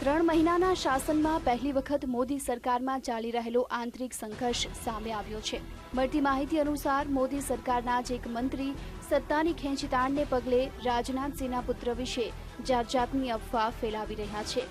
ત્રણ મહિનાના શાસનમાં પહેલી વખત મોદી સરકારમાં ચાલી રહેલો આંતરિક સંઘર્ષ સામે આવ્યો છે. મળતી માહિતી અનુસાર, મોદી સરકારના જ એક મંત્રી સત્તાની ખેંચતાણને પગલે રાજનાથસિંહના પુત્ર વિશે જાત જાતની અફવા ફેલાવી રહ્યા છે.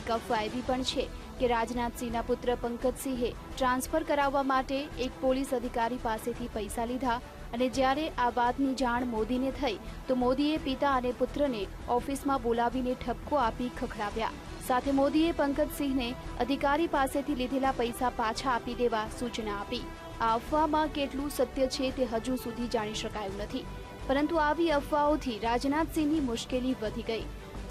એક અફવા એવી પણ છે કે રાજનાથસિંહના પુત્ર પંકજસિંહે ટ્રાન્સફર કરાવવા માટે એક પોલીસ અધિકારી પાસેથી પૈસા લીધા અને જ્યારે આ વાતની જાણ મોદીને થઈ, તો મોદીએ પિતા અને પુત્રને ઓફિસમાં બોલાવીને ઠપકો આપી ખખડાવ્યા. સાથે મોદીએ પંકજસિંહને અધિકારી પાસેથી લીધેલા પૈસા પાછા આપી દેવા સૂચના આપી. આ અફવામાં કેટલું સત્ય છે તે હજુ સુધી જાણી શકાયું નથી. પરંતુ આવી અફવાઓથી રાજનાથસિંહની મુશ્કેલી વધી ગઈ.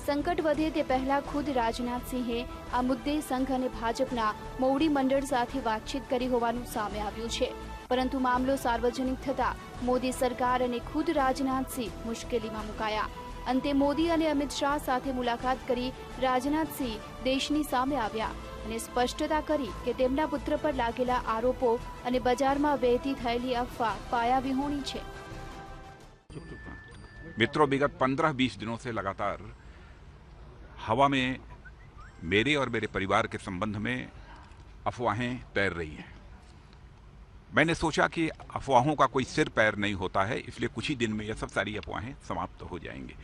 સંકટ વધે તે પહેલા ખુદ રાજનાથસિંહે આ મુદ્દે સંઘ અને ભાજપના મોવડી મંડળ સાથે વાતચીત કરી હોવાનું સામે આવ્યું છે. પરંતુ મામલો સાર્વજનિક થતા મોદી સરકાર અને ખુદ રાજનાથસિંહ મુશ્કેલીમાં મુકાયા. અંતે મોદી અને અમિત શાહ સાથે મુલાકાત કરી રાજનાથસિંહ દેશની સામે આવ્યા અને સ્પષ્ટતા કરી કે તેમના પુત્ર પર લાગેલા આરોપો અને બજારમાં વહેતી થયેલી અફવા પાયાવિહોણી છે मित्रों विगत पंद्रह बीस दिनों से लगातार हवा में मेरे और मेरे परिवार के संबंध में अफवाहें तैर रही हैं मैंने सोचा कि अफवाहों का कोई सिर पैर नहीं होता है इसलिए कुछ ही दिन में यह सब सारी अफवाहें समाप्त हो जाएंगी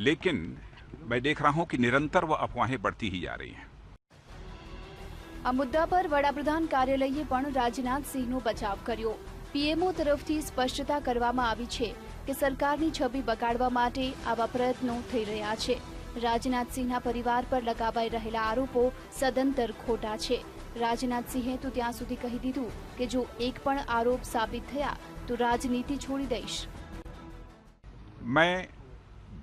लेकिन मैं देख रहा हूं कि निरंतर वह अफवाहें बढ़ती ही जा रही हैं આ મુદ્દા પર વડાપ્રધાન કાર્યાલયે પણ રાજનાથસિંહનો બચાવ કર્યો પીએમઓ તરફથી સ્પષ્ટતા કરવામાં આવી છે કે સરકારની છબી બગાડવા માટે આવા પ્રયત્નો થઈ રહ્યા છે રાજનાથસિંહના પરિવાર પર લગાવાઈ રહેલા આરોપો સદંતર ખોટા છે રાજનાથસિંહે તો ત્યાં સુધી કહી દીધું કે જો એક પણ આરોપ સાબિત થયા તો રાજનીતિ છોડી દઈશ मैं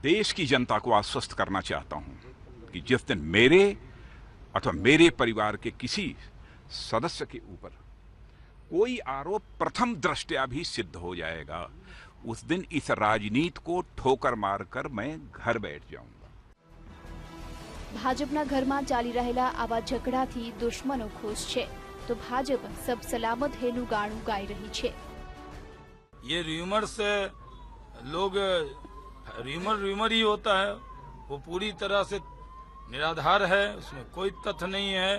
देश की जनता को आश्वस्त करना चाहता हूं कि जिस दिन मेरे अथवा मेरे परिवार के किसी सदस्य के ऊपर कोई आरोप प्रथम दृष्टया भी सिद्ध हो जाएगा उस दिन इस राजनीति को ठोकर मारकर मैं घर बैठ जाऊंगा ભાજપના ઘરમાં ચાલી રહેલા આવા ઝઘડાથી દુશ્મનો ખુશ છે તો ભાજપ સબ સલામત હેનું ગાણું ગાઈ રહી છે ये र्यूमर से लोग र्यूमर र्यूमर ही होता है वो पूरी तरह से निराधार है उसमें कोई तथ्य नहीं है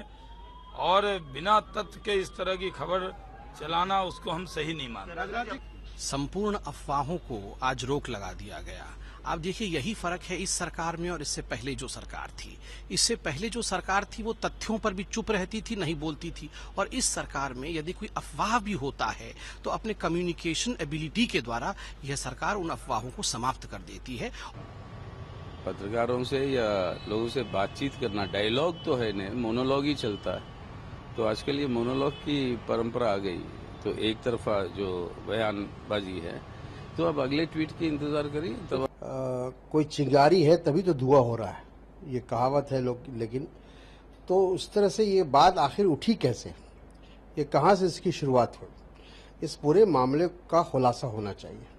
और बिना तथ्य के इस तरह की खबर चलाना उसको हम सही नहीं मानते संपूर्ण अफवाहों को आज रोक लगा दिया गया आप देखिए यही फ़र्क है इस सरकार में और इससे पहले जो सरकार थी। इससे पहले जो सरकार थी वो तथ्यों पर भी चुप रहती थी नहीं बोलती थी। और इस सरकार में यदि कोई अफवाह भी होता है तो अपने कम्युनिकेशन एबिलिटी के द्वारा यह सरकार उन अफवाहों को समाप्त कर देती है। पत्रकारों से या लोगों से बातचीत करना डायलॉग तो है नहीं मोनोलॉग ही चलता है। तो आजकल ये मोनोलॉग की परंपरा आ गई। तो एक तरफा जो बयानबाजी है तो अब अगले ट्वीट की इंतज़ार करिए अ, कोई चिंगारी है तभी तो धुआं हो रहा है ये कहावत है लोग लेकिन तो उस तरह से ये बात आखिर उठी कैसे ये कहाँ से इसकी शुरुआत हुई इस पूरे मामले का खुलासा होना चाहिए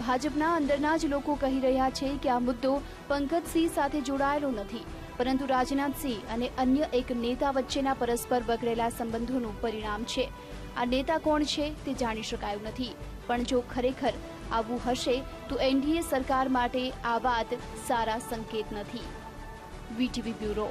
ભાજપના અંદરના જ લોકો કહી રહ્યા છે કે આ મુદ્દો પંકજસિંહ સાથે જોડાયેલો નથી પરંતુ રાજનાથસિંહ અને અન્ય એક નેતા વચ્ચેના પરસ્પર બગડેલા સંબંધોનું પરિણામ છે આ નેતા કોણ છે તે જાણી શકાયું નથી પણ જો ખરેખર આવું હશે તો એનડીએ સરકાર માટે આ વાત સારા સંકેત નથી. VTV bureau